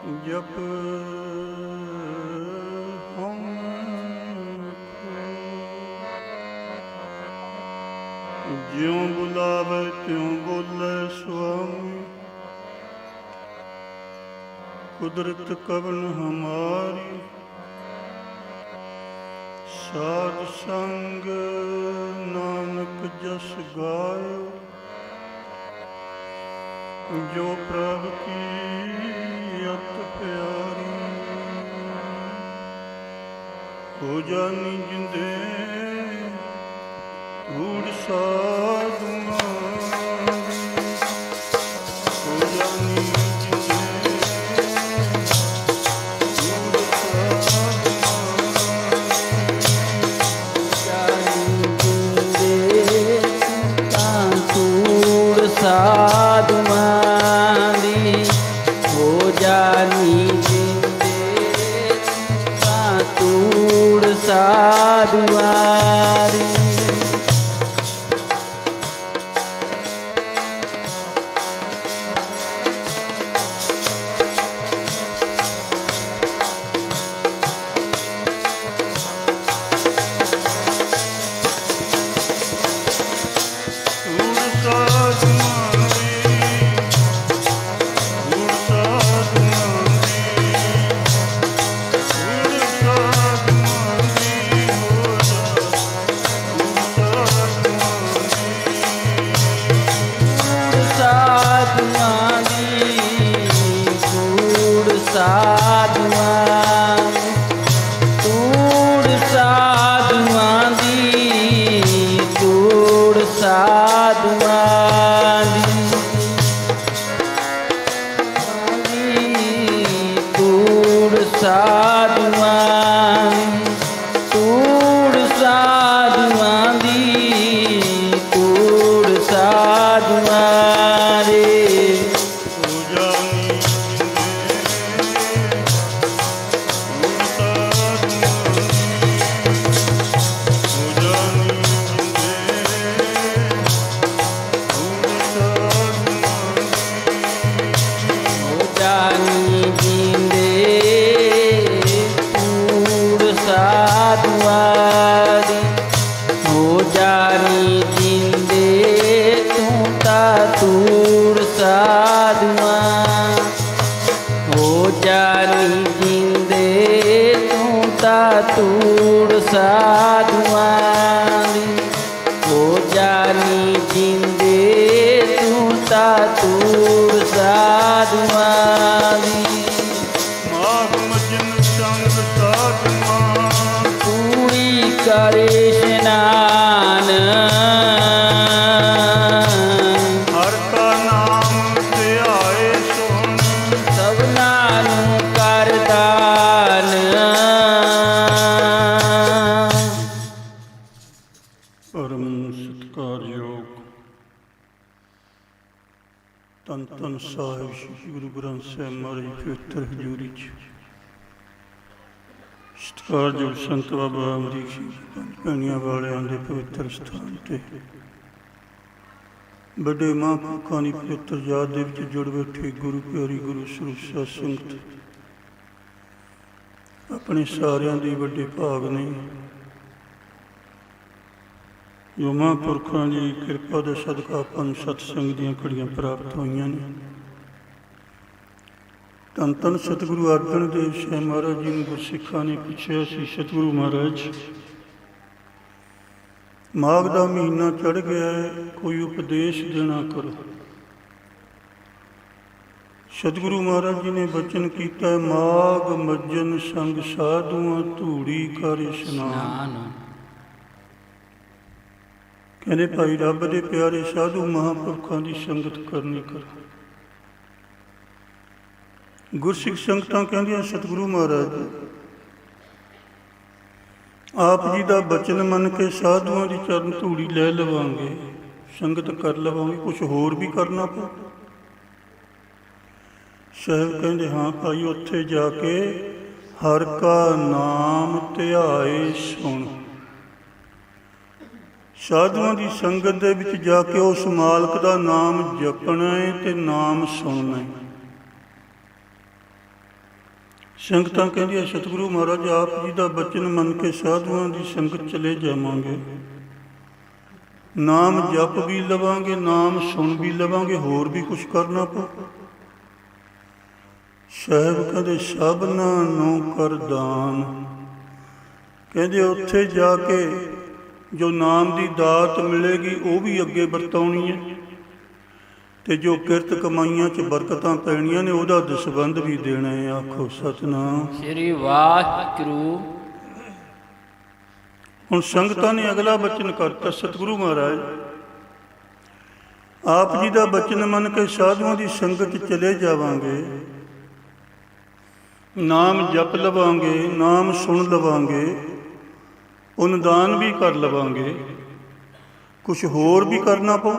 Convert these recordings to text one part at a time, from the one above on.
ਜਪ ਹਮ ਜਿਉ ਬੁਲਾਵੇ ਤਿਉ ਬੋਲੇ ਸੁਆਮੀ। ਕੁਦਰਤ ਕਵਨ ਹਮਾਰੀ, ਸਾਧ ਸੰਗ ਨਾਨਕ ਜਸ ਗਾਇਓ। ਜੋ ਪ੍ਰਭ ਕੀ ਹੋ ਜਾਨੀ ਜਿੰਦੇ ਊੜ ਸਾਧੂਆਂ ਤੂੜ ਤੂੜ ਸਾਧੂਆਂ ਹੋ ਜਾਨੀ ਜਿੰਦੇ ਤੂੰ ਤਾਂ ਤੂੜ ਸਾਧੂਆਂ। ਸਾਹਿਬ ਸ੍ਰੀ ਗੁਰੂ ਗ੍ਰੰਥ ਸਾਹਿਬ ਮਹਾਰਾਜ ਦੀ ਪਵਿੱਤਰ ਹਜ਼ੂਰੀ ਚ ਸਤਿਕਾਰਯੋਗ ਸੰਤ ਬਾਬਾ ਅਮਰੀਕ ਸਿੰਘ ਪੰਜ ਪੈਣੀਆਂ ਵਾਲਿਆਂ ਦੇ ਪਵਿੱਤਰ ਸਥਾਨ ਤੇ ਵੱਡੇ ਮਹਾਂਪੁਰਖਾਂ ਦੀ ਪਵਿੱਤਰ ਯਾਦ ਦੇ ਵਿੱਚ ਜੁੜ ਬੈਠੇ ਗੁਰੂ ਪਿਆਰੀ ਗੁਰੂ ਸਰੂਪ ਸਾਧ ਸੰਗਤ ਆਪਣੇ ਸਾਰਿਆਂ ਦੀ ਵੱਡੇ ਭਾਗ ਨੇ ਜੋ ਮਹਾਂਪੁਰਖਾਂ ਦੀ ਕਿਰਪਾ ਦੇ ਸਦਕਾ ਆਪਾਂ ਨੂੰ ਸਤਸੰਗ ਦੀਆਂ ਘੜੀਆਂ ਪ੍ਰਾਪਤ ਹੋਈਆਂ ਨੇ ਧੰਨ ਧੰਨ ਸਤਿਗੁਰੂ ਅਰਜਨ ਦੇਵ ਸਾਹਿਬ ਮਹਾਰਾਜ ਜੀ ਨੂੰ ਗੁਰਸਿੱਖਾਂ ਨੇ ਪੁੱਛਿਆ ਸੀ, ਸਤਿਗੁਰੂ ਮਹਾਰਾਜ, ਮਾਘ ਦਾ ਮਹੀਨਾ ਚੜ ਗਿਆ ਹੈ, ਕੋਈ ਉਪਦੇਸ਼ ਦੇਣਾ ਕਰੋ। ਸਤਿਗੁਰੂ ਮਹਾਰਾਜ ਜੀ ਨੇ ਬਚਨ ਕੀਤਾ, ਮਾਘ ਮੱਜਨ ਸੰਗ ਸਾਧੂਆਂ ਧੂੜੀ ਕਰ ਇਸ਼ਨਾਨ। ਕਹਿੰਦੇ, ਭਾਈ ਰੱਬ ਦੇ ਪਿਆਰੇ ਸਾਧੂ ਮਹਾਂਪੁਰਖਾਂ ਦੀ ਸੰਗਤ ਕਰਨੀ ਕਰ। ਗੁਰਸਿੱਖ ਸੰਗਤਾਂ ਕਹਿੰਦੀਆਂ, ਸਤਿਗੁਰੂ ਮਹਾਰਾਜ, ਆਪ ਜੀ ਦਾ ਬਚਨ ਮੰਨ ਕੇ ਸਾਧੂਆਂ ਦੀ ਚਰਨ ਧੂੜੀ ਲੈ ਲਵਾਂਗੇ, ਸੰਗਤ ਕਰ ਲਵਾਂਗੇ ਕੁਝ ਹੋਰ ਵੀ ਕਰਨਾ ਪਊ। ਸਾਹਿਬ ਕਹਿੰਦੇ, ਹਾਂ ਭਾਈ, ਉੱਥੇ ਜਾ ਕੇ ਹਰ ਕਾ ਨਾਮ ਧਿਆਏ ਸੁਣ। ਸਾਧੂਆਂ ਦੀ ਸੰਗਤ ਦੇ ਵਿੱਚ ਜਾ ਕੇ ਉਸ ਮਾਲਕ ਦਾ ਨਾਮ ਜਪਣਾ ਹੈ ਤੇ ਨਾਮ ਸੁਣਨਾ ਹੈ ਸੰਗਤਾਂ ਕਹਿੰਦੀਆਂ, ਸਤਿਗੁਰੂ ਮਹਾਰਾਜ, ਆਪ ਜੀ ਦਾ ਬਚਨ ਮੰਨ ਕੇ ਸਾਧੂਆਂ ਦੀ ਸੰਗਤ ਚਲੇ ਜਾਵਾਂਗੇ। ਨਾਮ ਜਪ ਵੀ ਲਵਾਂਗੇ, ਨਾਮ ਸੁਣ ਵੀ ਲਵਾਂਗੇ, ਹੋਰ ਵੀ ਕੁਝ ਕਰਨਾ ਪਊ। ਸਾਹਿਬ ਕਹਿੰਦੇ ਸਭਨਾਂ ਨੂੰ ਕਰ ਦਾਨ। ਕਹਿੰਦੇ, ਉੱਥੇ ਜਾ ਕੇ ਜੋ ਨਾਮ ਦੀ ਦਾਤ ਮਿਲੇਗੀ, ਉਹ ਵੀ ਅੱਗੇ ਵਰਤਾਉਣੀ ਹੈ। ਤੇ ਜੋ ਕਿਰਤ ਕਮਾਈਆਂ 'ਚ ਬਰਕਤਾਂ ਪੈਣੀਆਂ ਨੇ ਉਹਦਾ ਦਸਬੰਧ ਵੀ ਦੇਣਾ ਹੈ। ਆਖੋ ਸਤਨਾਮ। ਸ੍ਰੀ ਵਾਹਿਗੁਰੂ। ਹੁਣ ਸੰਗਤਾਂ ਨੇ ਅਗਲਾ ਬਚਨ ਕਰਤਾ ਸਤਿਗੁਰੂ ਮਹਾਰਾਜ। ਆਪ ਜੀ ਦਾ ਬਚਨ ਮੰਨ ਕੇ ਸਾਧੂਆਂ ਦੀ ਸੰਗਤ ਚਲੇ ਜਾਵਾਂਗੇ। ਨਾਮ ਜਪ ਲਵਾਂਗੇ ਨਾਮ ਸੁਣ ਲਵਾਂਗੇ ਉਨਦਾਨ ਵੀ ਕਰ ਲਵਾਂਗੇ। ਕੁਝ ਹੋਰ ਵੀ ਕਰਨਾ ਪਊ?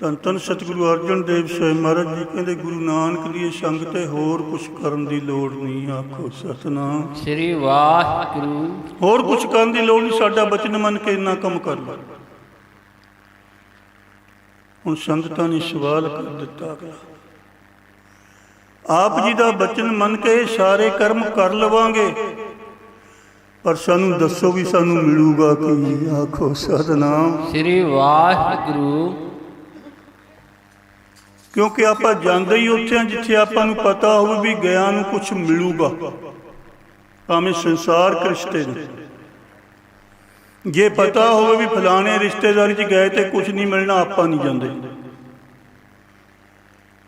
ਧੰਨ ਧੰਨ ਸਤਿਗੁਰੂ ਅਰਜਨ ਦੇਵ ਸਾਹਿਬ ਮਹਾਰਾਜ ਜੀ ਕਹਿੰਦੇ ਗੁਰੂ ਨਾਨਕ ਦੀ ਸੰਗਤ ਤੇ ਹੋਰ ਕੁਝ ਕਰਨ ਦੀ ਲੋੜ ਨਹੀਂ ਆਖੋ ਸਤਨਾਮ। ਸ੍ਰੀ ਵਾਹਿਗੁਰੂ। ਹੋਰ ਕੁਝ ਕਰਨ ਦੀ ਲੋੜ ਨਹੀਂ ਸਾਡਾ ਬਚਨ ਮੰਨ ਕੇ ਇੰਨਾ ਕੰਮ ਕਰ ਲੈ ਹੁਣ ਸੰਗਤਾਂ ਨੇ ਸਵਾਲ ਕਰ ਦਿੱਤਾ ਅਗਲਾ। ਆਪ ਜੀ ਦਾ ਬਚਨ ਮੰਨ ਕੇ ਸਾਰੇ ਕਰਮ ਕਰ ਲਵਾਂਗੇ ਪਰ ਸਾਨੂੰ ਦੱਸੋ ਵੀ ਸਾਨੂੰ ਮਿਲੂਗਾ ਕੀ ਆਖੋ ਸਤਨਾਮ। ਸ੍ਰੀ ਵਾਹਿਗੁਰੂ। ਕਿਉਂਕਿ ਆਪਾਂ ਜਾਂਦੇ ਹੀ ਉੱਥੇ ਆ ਜਿੱਥੇ ਆਪਾਂ ਨੂੰ ਪਤਾ ਹੋਵੇ ਵੀ ਗਿਆ ਨੂੰ ਕੁਝ ਮਿਲੂਗਾ। ਭਾਵੇਂ ਸੰਸਾਰ ਰਿਸ਼ਤੇ ਨੇ। ਜੇ ਪਤਾ ਹੋਵੇ ਵੀ ਫਲਾਣੇ ਰਿਸ਼ਤੇਦਾਰੀ 'ਚ ਗਏ ਤੇ ਕੁਝ ਨਹੀਂ ਮਿਲਣਾ ਆਪਾਂ ਨਹੀਂ ਜਾਂਦੇ।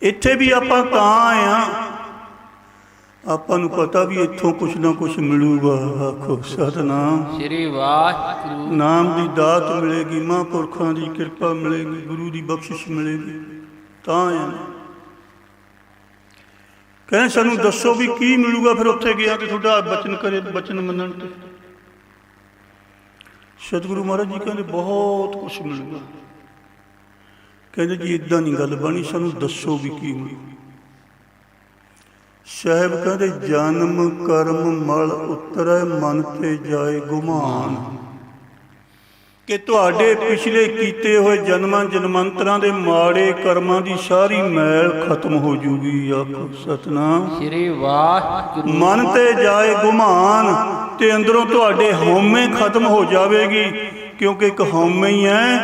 ਇੱਥੇ ਵੀ ਆਪਾਂ ਤਾਂ ਆਏ ਆ ਆਪਾਂ ਨੂੰ ਪਤਾ ਵੀ ਇੱਥੋਂ ਕੁਝ ਨਾ ਕੁਝ ਮਿਲੂਗਾ। ਆਖੋ ਸਤਨਾਮ। ਸ੍ਰੀ ਵਾਹਿਗੁਰੂ। ਨਾਮ ਦੀ ਦਾਤ ਮਿਲੇਗੀ ਮਹਾਂਪੁਰਖਾਂ ਦੀ ਕਿਰਪਾ ਮਿਲੇਗੀ ਗੁਰੂ ਦੀ ਬਖਸ਼ਿਸ਼ ਮਿਲੇਗੀ। ਤਾਂ ਕਹਿੰਦੇ ਸਾਨੂੰ ਦੱਸੋ ਵੀ ਕੀ ਮਿਲੂਗਾ ਫਿਰ ਉੱਥੇ ਗਿਆ ਤੇ ਤੁਹਾਡਾ ਬਚਨ ਕਰੇ, ਬਚਨ ਮੰਨਣ ਤੇ। ਸਤਿਗੁਰੂ ਮਹਾਰਾਜ ਜੀ ਕਹਿੰਦੇ ਬਹੁਤ ਕੁਝ ਮਿਲੂਗਾ। ਕਹਿੰਦੇ ਜੀ ਇਦਾਂ ਨਹੀਂ ਗੱਲ ਬਣੀ, ਸਾਨੂੰ ਦੱਸੋ ਵੀ ਕੀ ਮਿਲੂ ਸਾਹਿਬ ਕਹਿੰਦੇ, ਜਨਮ ਕਰਮ ਮਲ ਉਤਰੈ ਮਨ ਤੇ ਜਾਏ ਗੁਮਾਨ। ਕਿ ਤੁਹਾਡੇ ਪਿਛਲੇ ਕੀਤੇ ਹੋਏ ਜਨਮਾਂ ਜਨਮੰਤਰਾਂ ਦੇ ਮਾੜੇ ਕਰਮਾਂ ਦੀ ਸਾਰੀ ਮੈਲ ਖਤਮ ਹੋ ਜੂਗੀ ਆਖੋ ਸਤਨਾਮ। ਸ੍ਰੀ ਵਾਹਿਗੁਰੂ। ਮਨ ਤੇ ਜਾਏ ਗੁਮਾਨ ਤੇ ਅੰਦਰੋਂ ਤੁਹਾਡੇ ਹਉਮੈ ਖਤਮ ਹੋ ਜਾਵੇਗੀ ਕਿਉਂਕਿ ਇੱਕ ਹਉਮੈ ਹੀ ਹੈ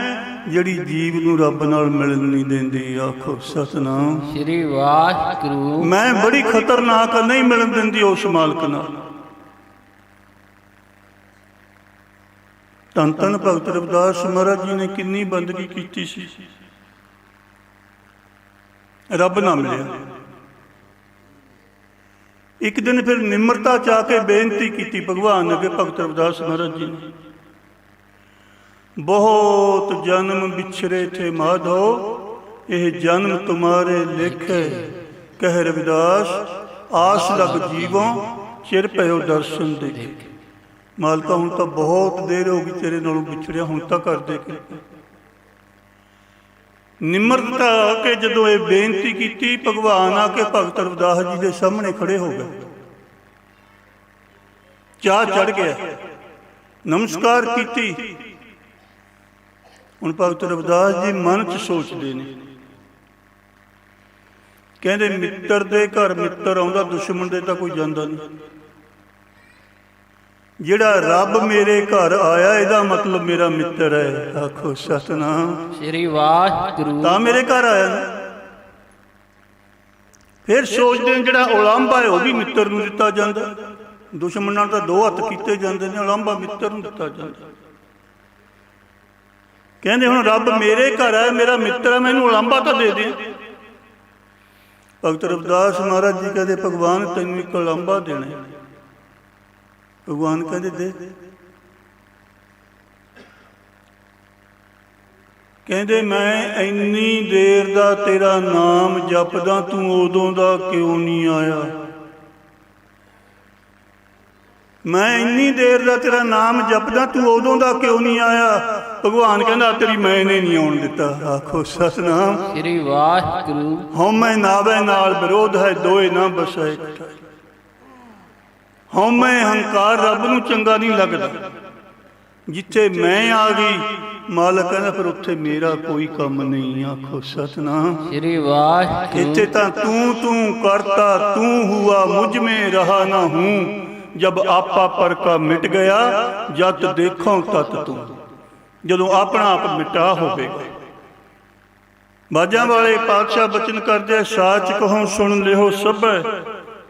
ਜਿਹੜੀ ਜੀਵ ਨੂੰ ਰੱਬ ਨਾਲ ਮਿਲਣ ਨਹੀਂ ਦਿੰਦੀ ਆਖੋ ਸਤਨਾਮ। ਸ੍ਰੀ ਵਾਹਿਗੁਰੂ। ਮੈਂ ਬੜੀ ਖਤਰਨਾਕ ਨਹੀਂ ਮਿਲਣ ਦਿੰਦੀ ਉਸ ਮਾਲਕ ਨਾਲ। ਧੰਨ ਧੰਨ ਭਗਤ ਰਵਿਦਾਸ ਮਹਾਰਾਜ ਜੀ ਨੇ ਕਿੰਨੀ ਬੰਦਗੀ ਕੀਤੀ ਸੀ। ਰੱਬ ਨਾ ਮਿਲਿਆ। ਇੱਕ ਦਿਨ ਫਿਰ ਨਿਮਰਤਾ ਚਾ ਕੇ ਬੇਨਤੀ ਕੀਤੀ ਭਗਵਾਨ ਅੱਗੇ ਭਗਤ ਰਵਿਦਾਸ ਮਹਾਰਾਜ ਜੀ ਨੇ। ਬਹੁਤ ਜਨਮ ਵਿਛਰੇ ਥੇ ਮਾਧੋ, ਇਹ ਜਨਮ ਤੁਮਾਰੇ ਲਿਖੇ। ਕਹਿ ਰਵਿਦਾਸ, ਆਸ ਲਗ ਜੀਵੋਂ, ਚਿਰ ਭਇਓ ਦਰਸ਼ਨ ਦੇਖੇ। ਮਾਲਕਾ, ਹੁਣ ਤਾਂ ਬਹੁਤ ਦੇਰ ਹੋ ਗਈ ਤੇਰੇ ਨਾਲੋਂ ਵਿਛੜਿਆ, ਹੁਣ ਤਾਂ ਕਰ ਦੇ ਕਿਰਪਾ ਨਿਮਰਤਾ ਆ ਕੇ ਜਦੋਂ ਇਹ ਬੇਨਤੀ ਕੀਤੀ, ਭਗਵਾਨ ਆ ਕੇ ਭਗਤ ਰਵਿਦਾਸ ਜੀ ਦੇ ਸਾਹਮਣੇ ਖੜੇ ਹੋ ਗਏ। ਚਾਹ ਚੜ ਗਿਆ। ਨਮਸਕਾਰ ਕੀਤੀ। ਹੁਣ ਭਗਤ ਰਵਿਦਾਸ ਜੀ ਮਨ 'ਚ ਸੋਚਦੇ ਨੇ। ਕਹਿੰਦੇ, ਮਿੱਤਰ ਦੇ ਘਰ ਮਿੱਤਰ ਆਉਂਦਾ, ਦੁਸ਼ਮਣ ਦੇ ਤਾਂ ਕੋਈ ਜਾਂਦਾ ਨਹੀਂ। ਜਿਹੜਾ ਰੱਬ ਮੇਰੇ ਘਰ ਆਇਆ ਇਹਦਾ ਮਤਲਬ ਮੇਰਾ ਮਿੱਤਰ ਹੈ। ਆਖੋ ਸਤਨਾਮ। ਸ੍ਰੀ ਵਾਹਿਗੁਰੂ। ਤਾਂ ਮੇਰੇ ਘਰ ਆਇਆ ਨਾ। ਫਿਰ ਸੋਚਦੇ ਨੇ ਜਿਹੜਾ ਉਲੰਭਾ ਹੈ ਉਹ ਵੀ ਮਿੱਤਰ ਨੂੰ ਦਿੱਤਾ ਜਾਂਦਾ। ਦੁਸ਼ਮਣ ਨਾਲ ਤਾਂ ਦੋ ਹੱਥ ਕੀਤੇ ਜਾਂਦੇ ਨੇ ਉਲੰਭਾ ਮਿੱਤਰ ਨੂੰ ਦਿੱਤਾ ਜਾਂਦਾ। ਕਹਿੰਦੇ ਹੁਣ ਰੱਬ ਮੇਰੇ ਘਰ ਆਇਆ ਮੇਰਾ ਮਿੱਤਰ ਹੈ ਮੈਨੂੰ ਉਲੰਭਾ ਤਾਂ ਦੇ ਦੇ। ਭਗਤ ਰਵਿਦਾਸ ਮਹਾਰਾਜ ਜੀ ਕਹਿੰਦੇ ਭਗਵਾਨ ਤੈਨੂੰ ਇੱਕ ਉਲੰਭਾ ਦੇਣਾ ਹੈ। ਭਗਵਾਨ ਕਹਿੰਦੇ ਦੇ। ਕਹਿੰਦੇ ਮੈਂ ਇੰਨੀ ਦੇਰ ਦਾ ਤੇਰਾ ਨਾਮ ਜਪਦਾ ਤੂੰ ਉਦੋਂ ਦਾ ਕਿਉਂ ਨਹੀਂ ਆਇਆ? ਮੈਂ ਇੰਨੀ ਦੇਰ ਦਾ ਤੇਰਾ ਨਾਮ ਜਪਦਾ ਤੂੰ ਉਦੋਂ ਦਾ ਕਿਉਂ ਨਹੀਂ ਆਇਆ? ਭਗਵਾਨ ਕਹਿੰਦਾ ਤੇਰੀ ਮੈਂ ਨੇ ਨਹੀਂ ਆਉਣ ਦਿੱਤਾ। ਆਖੋ ਸਤਨਾਮ। ਸ੍ਰੀ ਵਾਹਿਗੁਰੂ। ਹਉਮੈ ਨਾਵੇ ਨਾਲ ਵਿਰੋਧ ਹੈ ਦੋਏ ਨਾ ਬਸੈ ਹਉਮੈ ਹੰਕਾਰ ਰੱਬ ਨੂੰ ਚੰਗਾ ਨਹੀਂ ਲੱਗਦਾ। ਜਿੱਥੇ ਮੈਂ ਆ ਗਈ ਮਾਲਕ ਕਹਿੰਦਾ ਫਿਰ ਉੱਥੇ ਮੇਰਾ ਕੋਈ ਕੰਮ ਨਹੀਂ ਆਖੋ ਸਤਨਾਮ। ਸ੍ਰੀ ਵਾਹਿਗੁਰੂ। ਇੱਥੇ ਤਾਂ ਤੂੰ ਤੂੰ ਕਰਤਾ ਤੂੰ ਹੁਆ ਮੁਝ ਮੇ ਰਹਾ ਨਾ ਹੂੰ। ਜਬ ਆਪਾ ਪਰ ਕਾ ਮਿਟ ਗਿਆ ਜਦ ਦੇਖਾਂ ਤਤ ਤੂੰ। ਜਦੋਂ ਆਪਣਾ ਆਪ ਮਿਟਾ ਹੋਵੇ ਬਾਜਾਂ ਵਾਲੇ ਪਾਤਸ਼ਾਹ ਬਚਨ ਕਰਦੇ ਸਾਚ ਕਹਉ ਸੁਣ ਲਿਓ ਸਭ।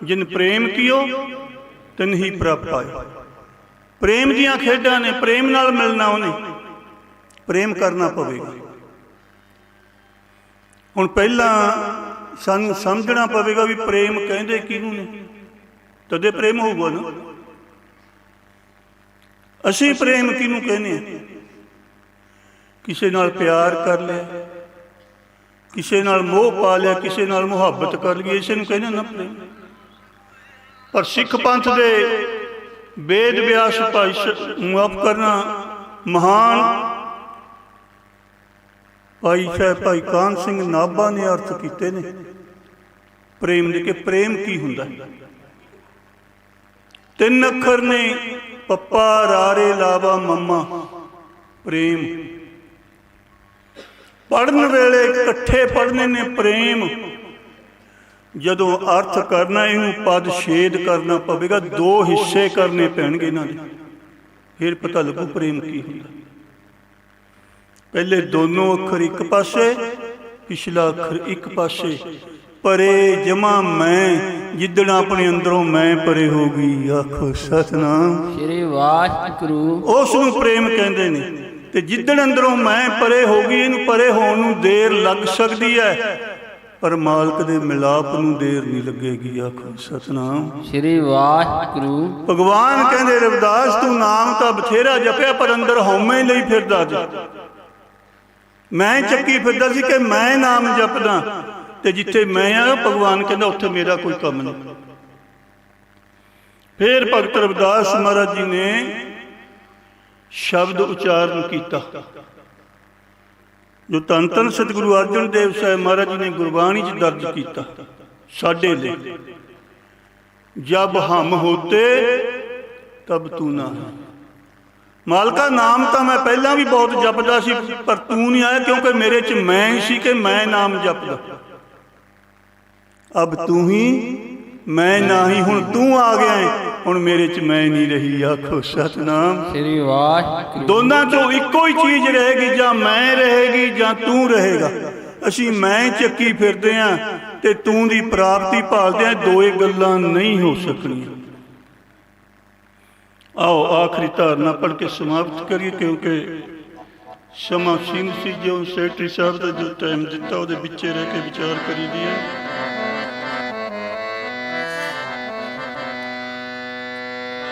ਜਿਨ ਪ੍ਰੇਮ ਕੀਓ ਤਿੰਨ ਹੀ ਪ੍ਰਭ ਪਾਏ। ਪ੍ਰੇਮ ਦੀਆਂ ਖੇਡਾਂ ਨੇ ਪ੍ਰੇਮ ਨਾਲ ਮਿਲਣਾ ਉਹਨੇ। ਪ੍ਰੇਮ ਕਰਨਾ ਪਵੇਗਾ। ਹੁਣ ਪਹਿਲਾਂ ਸਾਨੂੰ ਸਮਝਣਾ ਪਵੇਗਾ ਵੀ ਪ੍ਰੇਮ ਕਹਿੰਦੇ ਕਿਹਨੂੰ ਨੇ। ਤਦੇ ਪ੍ਰੇਮ ਹੋਊਗਾ ਨਾ। ਅਸੀਂ ਪ੍ਰੇਮ ਕਿਹਨੂੰ ਕਹਿੰਦੇ ਆ ਕਿਸੇ ਨਾਲ ਪਿਆਰ ਕਰ ਲਿਆ। ਕਿਸੇ ਨਾਲ ਮੋਹ ਪਾ ਲਿਆ, ਕਿਸੇ ਨਾਲ ਮੁਹੱਬਤ ਕਰ ਲਈ ਇਸੇ ਨੂੰ ਕਹਿੰਦੇ ਨਾ ਪ੍ਰੇਮ। ਪਰ ਸਿੱਖ ਪੰਥ ਦੇ ਵੇਦ ਵਿਆਸ ਭਾਈ ਸ- ਕਰਨਾ ਮਹਾਨ ਭਾਈ ਸਾਹਿਬ ਭਾਈ ਕਾਨ ਸਿੰਘ ਨਾਭਾ ਨੇ ਅਰਥ ਕੀਤੇ ਨੇ। ਪ੍ਰੇਮ ਦੇ ਕਿ ਪ੍ਰੇਮ ਕੀ ਹੁੰਦਾ? ਤਿੰਨ ਅੱਖਰ ਨੇ, ਪੱਪਾ ਰਾਰੇ ਲਾਵਾ ਮੰਮਾ, ਪ੍ਰੇਮ। ਪੜਨ ਵੇਲੇ ਇਕੱਠੇ ਪੜਨੇ ਨੇ ਪ੍ਰੇਮ। ਜਦੋਂ ਅਰਥ ਕਰਨਾ ਇਹਨੂੰ ਪਦ ਛੇਦ ਕਰਨਾ ਪਵੇਗਾ ਦੋ ਹਿੱਸੇ ਕਰਨੇ ਪੈਣਗੇ ਇਹਨਾਂ ਦੇ। ਫਿਰ ਪਤਾ ਲੱਗੂ ਪ੍ਰੇਮ ਕੀ ਹੁੰਦਾ। ਪਹਿਲੇ ਦੋਨੋਂ ਅੱਖਰ ਇੱਕ ਪਾਸੇ ਪਿਛਲਾ ਅੱਖਰ ਇੱਕ ਪਾਸੇ। ਪਰੇ ਜਮਾ ਮੈਂ ਜਿੱਦਣ ਆਪਣੇ ਅੰਦਰੋਂ ਮੈਂ ਪਰੇ ਹੋ ਗਈ ਆਖੋ ਸਤਨਾਮ। ਸ੍ਰੀ ਵਾਹਿਗੁਰੂ। ਉਸ ਨੂੰ ਪ੍ਰੇਮ ਕਹਿੰਦੇ ਨੇ। ਤੇ ਜਿੱਦਣ ਅੰਦਰੋਂ ਮੈਂ ਪਰੇ ਹੋ ਗਈ ਇਹਨੂੰ ਪਰੇ ਹੋਣ ਨੂੰ ਦੇਰ ਲੱਗ ਸਕਦੀ ਹੈ। ਪਰ ਮਾਲਕ ਦੇ ਮਿਲਾਪ ਨੂੰ ਦੇਰ ਨਹੀਂ ਲੱਗੇਗੀ ਆਖੋ ਸਤਨਾਮ। ਸ੍ਰੀ ਵਾਹਿਗੁਰੂ। ਭਗਵਾਨ ਕਹਿੰਦੇ ਰਵਿਦਾਸ ਤੂੰ ਨਾਮ ਤਾਂ ਬਥੇਰਾ ਜਪਿਆ ਪਰ ਅੰਦਰ ਹਉਮੈ ਲਈ ਫਿਰਦਾ ਜੀ। ਮੈਂ ਚੱਕੀ ਫਿਰਦਾ ਸੀ ਕਿ ਮੈਂ ਨਾਮ ਜਪਦਾ ਤੇ ਜਿੱਥੇ ਮੈਂ ਆ ਭਗਵਾਨ ਕਹਿੰਦਾ ਉੱਥੇ ਮੇਰਾ ਕੋਈ ਕੰਮ ਨਹੀਂ। ਫਿਰ ਭਗਤ ਰਵਿਦਾਸ ਮਹਾਰਾਜ ਜੀ ਨੇ ਸ਼ਬਦ ਉਚਾਰਨ ਕੀਤਾ। ਜੋ ਧੰਨ ਧੰਨ ਸਤਿਗੁਰੂ ਅਰਜਨ ਦੇਵ ਸਾਹਿਬ ਮਹਾਰਾਜ ਜੀ ਨੇ ਗੁਰਬਾਣੀ 'ਚ ਦਰਜ ਕੀਤਾ, ਸਾਡੇ ਲਈ। ਜਬ ਹਮ ਹੋਤੇ, ਤਬ ਤੂੰ ਨਾ ਮਾਲਕਾ, ਨਾਮ ਤਾਂ ਮੈਂ ਪਹਿਲਾਂ ਵੀ ਬਹੁਤ ਜਪਦਾ ਸੀ, ਪਰ ਤੂੰ ਨਹੀਂ ਆਇਆ ਕਿਉਂਕਿ ਮੇਰੇ 'ਚ ਮੈਂ ਹੀ ਸੀ ਕਿ ਮੈਂ ਨਾਮ ਜਪਦਾ। ਅਬ ਤੂੰ ਹੀ, ਮੈਂ ਨਹੀਂ ਹੁਣ ਤੂੰ ਆ ਗਿਆ ਹੈ ਹੁਣ ਮੇਰੇ 'ਚ ਮੈਂ ਨਹੀਂ ਰਹੀ ਆਖੋ ਸਤਨਾਮ। ਸ੍ਰੀ ਵਾਹਿਗੁਰੂ। ਦੋਨਾਂ ਚੋਂ ਇੱਕੋ ਹੀ ਚੀਜ਼ ਰਹੇਗੀ ਜਾਂ ਮੈਂ ਰਹੇਗੀ ਜਾਂ ਤੂੰ ਰਹੇਗਾ। ਅਸੀਂ ਮੈਂ ਚੱਕੀ ਫਿਰਦੇ ਆਂ ਤੇ ਤੂੰ ਦੀ ਪ੍ਰਾਪਤੀ ਭਾਲਦੇ ਆਂ ਦੋਏ ਗੱਲਾਂ ਨਹੀਂ ਹੋ ਸਕਣੀਆਂ। ਆਓ ਆਖਰੀ ਧਾਰਨਾ ਪੜ੍ਹ ਕੇ ਸਮਾਪਤ ਕਰੀਏ ਕਿਉਂਕਿ ਸਮਾਂ ਸੀਮਤ ਸੀ ਜੋ ਸੈਕਟਰੀ ਸਾਹਿਬ ਦਾ ਜੋ ਟਾਈਮ ਦਿੱਤਾ ਉਹਦੇ ਵਿੱਚੇ ਰਹਿ ਕੇ ਵਿਚਾਰ ਕਰੀਦੀ ਹੈ।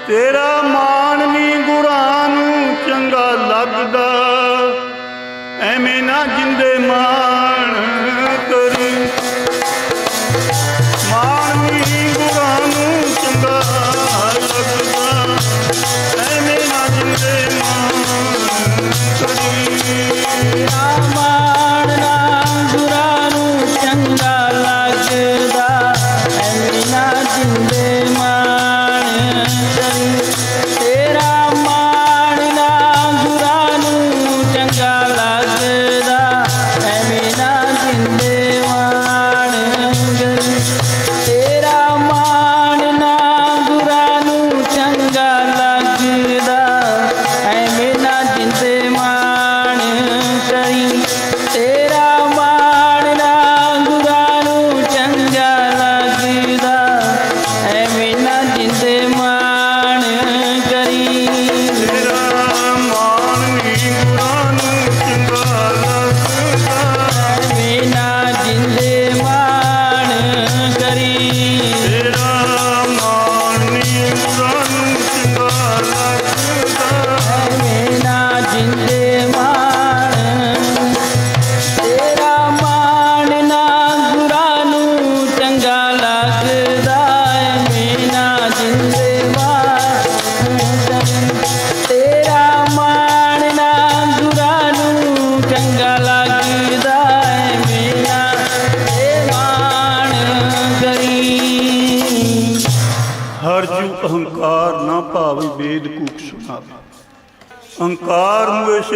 ਤੇਰਾ ਮਾਣ ਵੀ ਗੁਰਾਂ ਨੂੰ ਚੰਗਾ ਲੱਗਦਾ। ਐਵੇਂ ਨਾ ਜਿੰਦੇ ਮਾਣ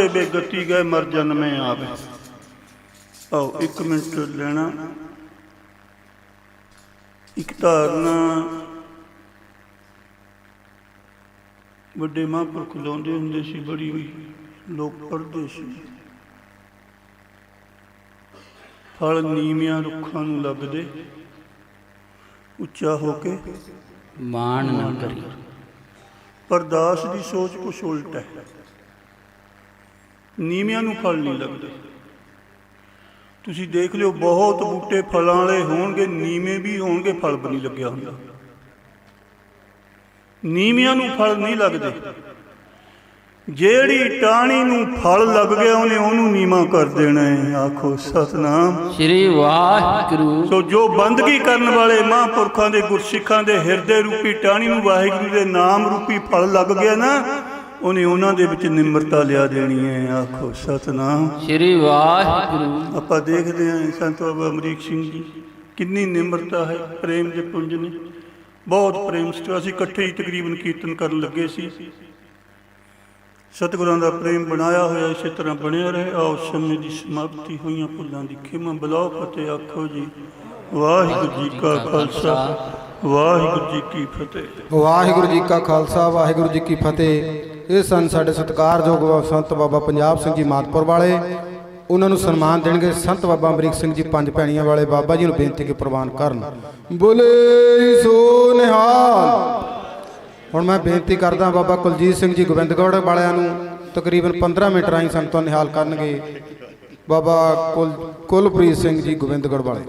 ਐਸੇ ਬੇਗਤੀ ਗਏ ਮਰ ਜਨਮੇ ਆਵੇ। ਆਓ ਇੱਕ ਮਿੰਟ ਲੈਣਾ। ਇੱਕ ਧਾਰਨਾ। ਵੱਡੇ ਮਹਾਂਪੁਰਖ ਲਾਉਂਦੇ ਹੁੰਦੇ ਸੀ ਬੜੀ ਵੀ ਲੋਕ ਪੜ੍ਹਦੇ ਸੀ। ਫਲ ਨੀਵਿਆਂ ਰੁੱਖਾਂ ਨੂੰ ਲੱਗਦੇ ਉੱਚਾ ਹੋ ਕੇ ਮਾਣ ਨਾ ਕਰੀ। ਪਰ ਦਾਸ ਦੀ ਸੋਚ ਕੁਛ ਉਲਟ ਹੈ। ਨੀਵਿਆਂ ਨੂੰ ਫਲ ਨਹੀਂ ਲੱਗਦੇ। ਤੁਸੀਂ ਦੇਖ ਲਿਓ ਬਹੁਤ ਬੂਟੇ ਫਲਾਂ ਵਾਲੇ ਹੋਣਗੇ ਨੀਵੇਂ ਵੀ ਹੋਣਗੇ ਫਲ ਵੀ ਨਹੀਂ ਲੱਗਿਆ ਹੁੰਦਾ। ਨੀਵਿਆਂ ਨੂੰ ਫਲ ਨਹੀਂ ਲੱਗਦੇ। ਜਿਹੜੀ ਟਾਹਣੀ ਨੂੰ ਫਲ ਲੱਗ ਗਿਆ ਉਹਨੇ ਉਹਨੂੰ ਨੀਵਾਂ ਕਰ ਦੇਣਾ ਹੈ। ਆਖੋ ਸਤਨਾਮ। ਸ੍ਰੀ ਵਾਹਿਗੁਰੂ। ਸੋ ਜੋ ਬੰਦਗੀ ਕਰਨ ਵਾਲੇ ਮਹਾਂਪੁਰਖਾਂ ਦੇ ਗੁਰਸਿੱਖਾਂ ਦੇ ਹਿਰਦੇ ਰੂਪੀ ਟਾਹਣੀ ਨੂੰ ਵਾਹਿਗੁਰੂ ਦੇ ਨਾਮ ਰੂਪੀ ਫਲ ਲੱਗ ਗਿਆ ਨਾ ਉਹਨੇ ਉਹਨਾਂ ਦੇ ਵਿੱਚ ਨਿਮਰਤਾ ਲਿਆ ਦੇਣੀ ਹੈ। ਆਖੋ ਸਤਨਾਮ। ਸ੍ਰੀ ਵਾਹਿਗੁਰੂ। ਆਪਾਂ ਦੇਖਦੇ ਹਾਂ ਸੰਤ ਬਾਬਾ ਅਮਰੀਕ ਸਿੰਘ ਜੀ ਕਿੰਨੀ ਨਿਮਰਤਾ ਹੈ ਪ੍ਰੇਮ ਦੇ ਪੁੰਜ ਨੇ। ਬਹੁਤ ਪ੍ਰੇਮ ਸੀ। ਅਸੀਂ ਇਕੱਠੇ ਹੀ ਤਕਰੀਬਨ ਕੀਰਤਨ ਕਰਨ ਲੱਗੇ ਸੀ। ਸਤਿਗੁਰਾਂ ਦਾ ਪ੍ਰੇਮ ਬਣਾਇਆ ਹੋਇਆ ਇਸੇ ਤਰ੍ਹਾਂ ਬਣਿਆ ਰਹੇ। ਆਓ ਸਮੇਂ ਦੀ ਸਮਾਪਤੀ ਹੋਈਆਂ ਭੁੱਲਾਂ ਦੀ ਖਿਮਾ ਬਲਾਓ ਫਤਿਹ। ਆਖੋ ਜੀ ਵਾਹਿਗੁਰੂ ਜੀ ਕਾ ਖਾਲਸਾ। ਵਾਹਿਗੁਰੂ ਜੀ ਕੀ ਫਤਿਹ। ਵਾਹਿਗੁਰੂ ਜੀ ਕਾ ਖਾਲਸਾ ਵਾਹਿਗੁਰੂ ਜੀ ਕੀ ਫਤਿਹ। ਇਹ ਸਨ ਸਾਡੇ ਸਤਿਕਾਰਯੋਗ ਸੰਤ ਬਾਬਾ ਪੰਜਾਬ ਸਿੰਘ ਜੀ ਮਾਤਪੁਰ ਵਾਲੇ। ਉਹਨਾਂ ਨੂੰ ਸਨਮਾਨ ਦੇਣਗੇ ਸੰਤ ਬਾਬਾ ਅਮਰੀਕ ਸਿੰਘ ਜੀ ਪੰਜ ਪੈਣੀਆਂ ਵਾਲੇ। ਬਾਬਾ ਜੀ ਨੂੰ ਬੇਨਤੀ ਕਿ ਪ੍ਰਵਾਨ ਕਰਨ। ਬੋਲੇ ਸੋ ਨਿਹਾਲ। ਹੁਣ ਮੈਂ ਬੇਨਤੀ ਕਰਦਾ ਬਾਬਾ ਕੁਲਜੀਤ ਸਿੰਘ ਜੀ ਗੋਬਿੰਦਗੜ੍ਹ ਵਾਲਿਆਂ ਨੂੰ, ਤਕਰੀਬਨ 15 ਮਿੰਟ ਰਾਹੀਂ ਸੰਤੋਂ ਨਿਹਾਲ ਕਰਨਗੇ। ਬਾਬਾ ਕੁਲ ਕੁਲਪ੍ਰੀਤ ਸਿੰਘ ਜੀ ਗੋਬਿੰਦਗੜ੍ਹ ਵਾਲੇ।